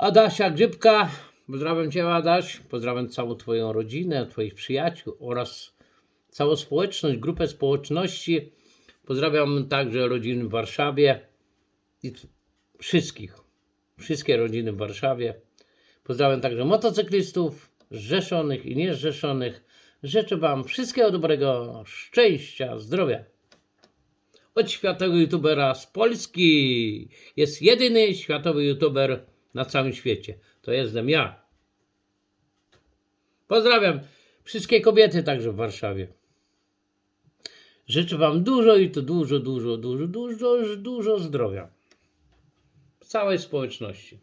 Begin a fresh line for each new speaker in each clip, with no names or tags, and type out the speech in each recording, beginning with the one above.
Adasia Grzybka. Pozdrawiam Cię, Adaś. Pozdrawiam całą Twoją rodzinę, Twoich przyjaciół oraz całą społeczność, grupę społeczności. Pozdrawiam także rodziny w Warszawie i wszystkich, wszystkie rodziny w Warszawie. Pozdrawiam także motocyklistów, zrzeszonych i niezrzeszonych. Życzę Wam wszystkiego dobrego, szczęścia, zdrowia od światowego youtubera z Polski. Jest jedyny światowy youtuber na całym świecie. To jestem ja. Pozdrawiam wszystkie kobiety także w Warszawie. Życzę Wam dużo i to dużo, dużo, dużo, dużo, dużo zdrowia. W całej społeczności.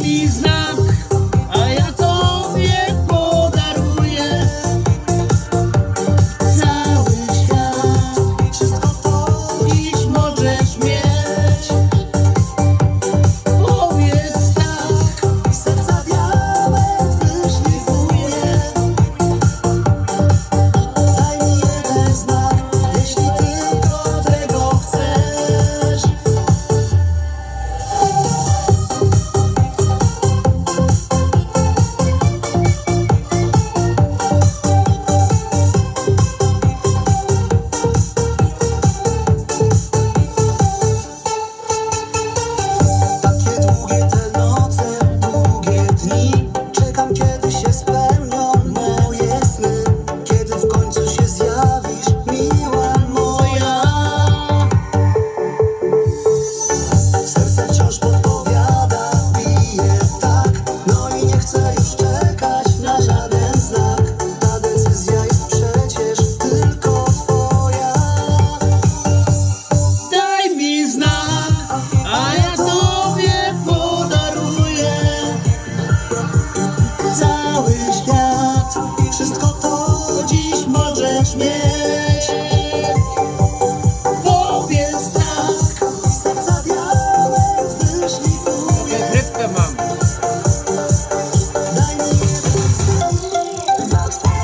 these nights.